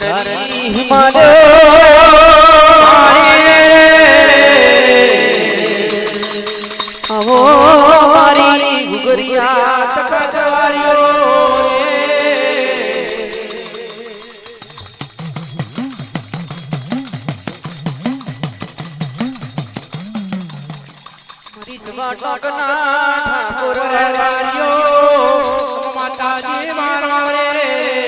ધરણી હિમાલય માતાજી મારો રે.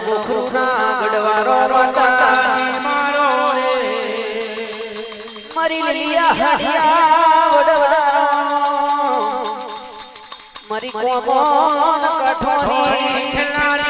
મારો ગોખરુના ગડવારો મારો રે લીલિયા હાડિયા મારી ખેલાડીઓ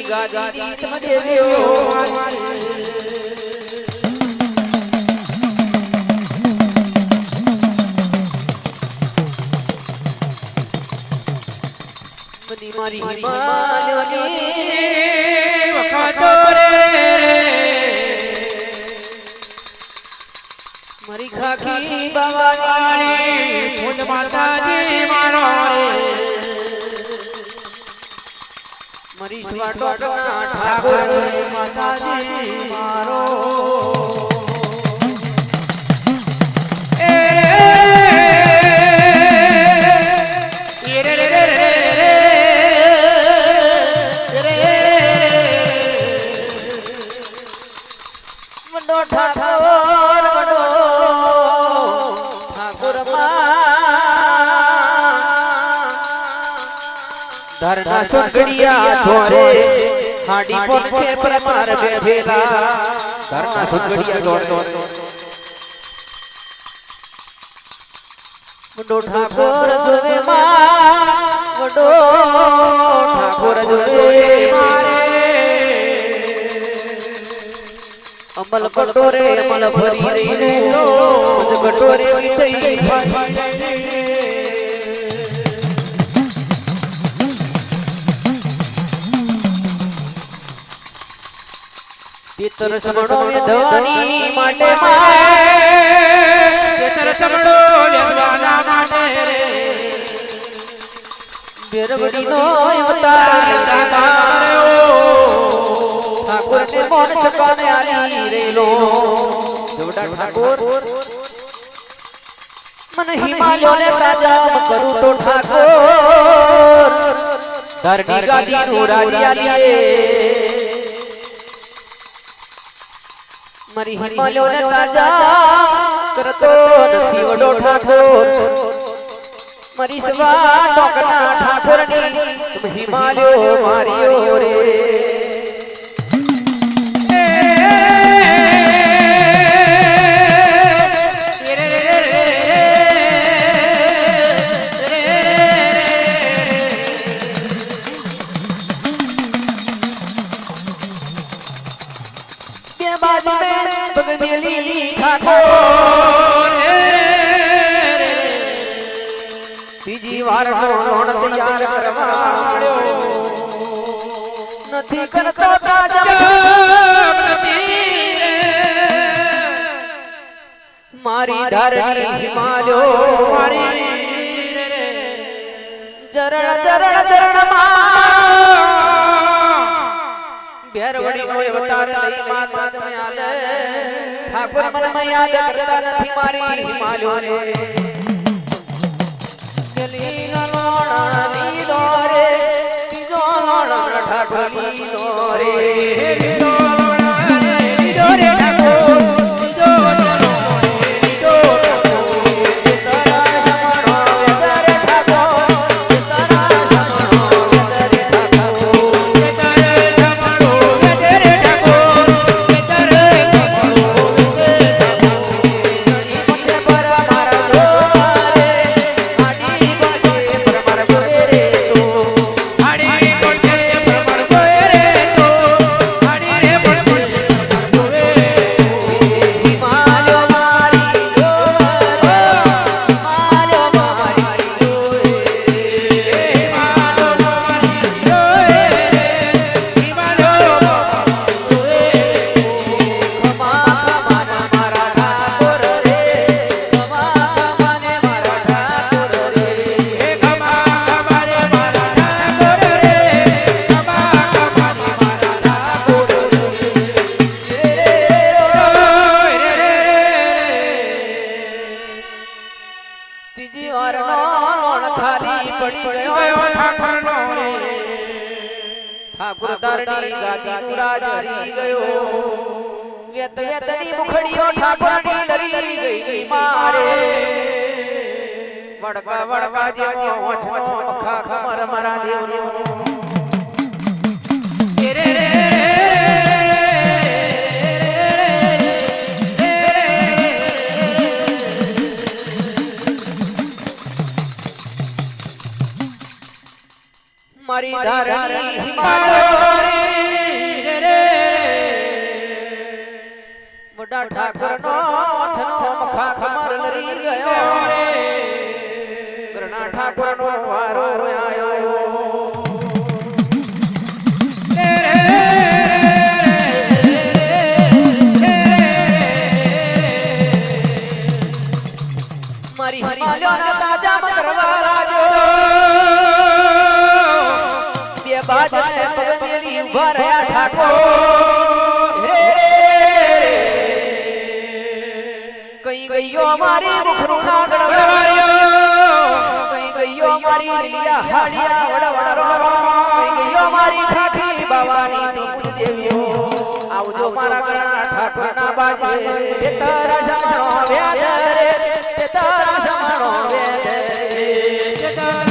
કલજનની ગાદી તમે દેવ્યો મારી હિમાલયની વખતો રે ખાખી બાવાની મારો સ્વાટોટના ઠાકોર ઠાકોર માતાજી. મારો ધરના સુગડિયા છોરે હાડી પર છે પરમાર બેઠેલા ધરના સુગડિયા છોરે વડો ઠાકોર જોવે માં વડો ઠાકોર જોવે મારે અમલ કટોરે અમલ ભરી રહીને અમલ કટોરે થઈ પિતર સમણો ધવાની માટે કેસર સમડો લેવાના માટે. રે બેરવડી નો અવતાર ઠાકોર ને મોન સકાને આલી રેલો જોડા ઠાકોર. મન હિમાલયો ને તાજા કરું તો ઠાકોર. ધરણી ગાદી નો રાજી આલીએ. મારી હિમાલયો ને તાજા. કરતો નથી વડો ઠાકોર. મરી સવા ટોકના ઠાકોરની. હિમાલયો મારીઓ રે. બે બાજુ મે બગમેલી ઠાકોર. ત્રીજી વાર તૈયાર નથી કરતો મારી ધરણી હિમાલયો. જરણ જરણ જરણ ભેરવડી નો અવતાર લઈ માતા તમે આલે ઠાકોર મને મેં યાદ કરતા નથી મારી હિમાલયો રે. ગલી લોણા ની દોરે તીજો લોણા દોરે દોરે ઓછો ખમર મારા રે રે રે મારી ધારની રે ઠાકર મોટા ઠાકોરનો છનો મખા ખમર લરી ગયો ગરણા ઠાકોરનો વારો આયો મારી રાજો બે બાજને પગમેલી ઊભા રહ્યા ઠાકોર. કઈ ગયો મારી મુખરું ના ગયો મારી લીલા હાડિયા વડવારો કઈ ગયો મારી ઠાઠી બાવાની નું દેવીઓ. આવજો મારા ઘણા ઠાકોરના બાજે. તે તારા શમણો વ્યાજ રે તે તારા શમણો વ્યાજ રે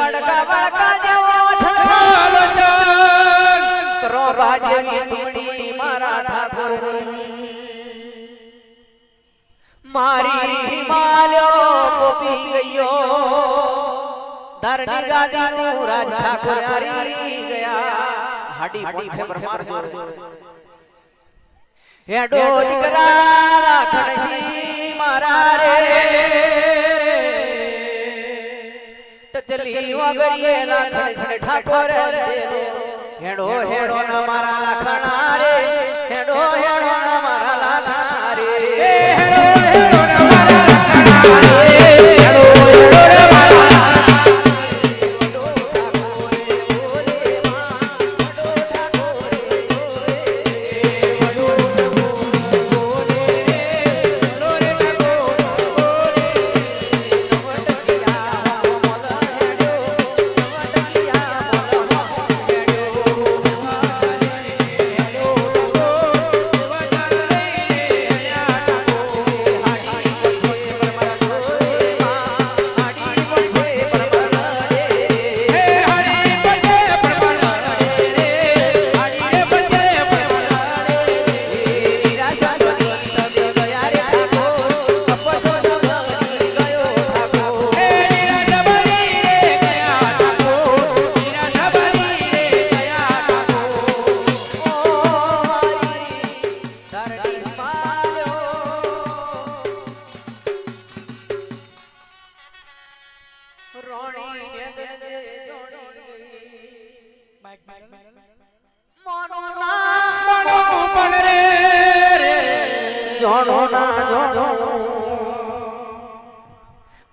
વડકા વડકા જેવો છે. કરો બાજેવી ધૂણી મારા ઠાકોર મારી હિમાલયો કોપી ગયો. ધરની ગાદીનું રાજ ઠાકોર હારી ગયા. હાડી પોંથે પરમાર જો હેડો દીકરા ખણસી મારા રે. વગરીએ લાખણ છે ઠાકોર. હેડો હેડો મારા લખણા રે હેડો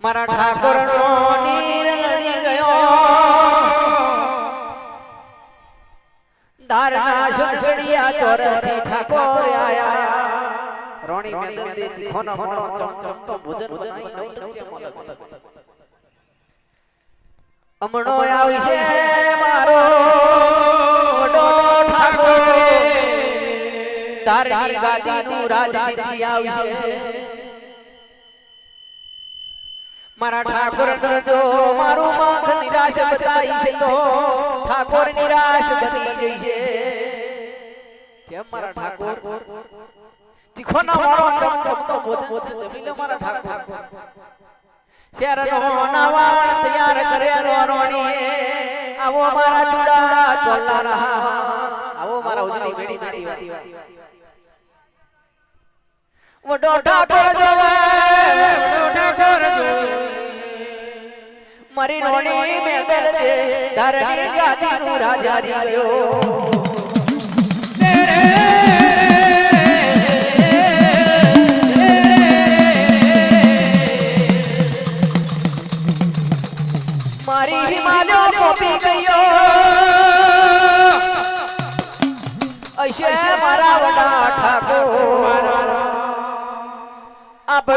મારા ઠાકોર નો નીર લડી ગયો. ધારના શસડિયા ચોરથી ઠાકોર આયા. રોણી મેદન દે જીખોનો મોનો ચમ ચમ તો ભોજન ભોજન નઈ નઈ ચમ અમણો આવશે. તારની ગાદીનું રાજનીતિ આવશે. મારા ઠાકોર જો મારું માથ નિરાશ બતાઈ છે તો ઠાકોર નિરાશ બની જશે જેમ મારા ઠાકોર તીખોના મારો ચમ ચમ તો બોધ બોધ જમીલે મારા ઠાકોર. શેરનો નાવાણ તૈયાર કરે રોણી આવો મારા ચૂડા ચોલા રહા આવો મારા ઉજળી વેડી ના દીવા વડો ઠાકોર જોવે. ઠાકોર જોવે. મારી રોણી મેં દે ધરણી ગાદીનું રાજા રી ગયો.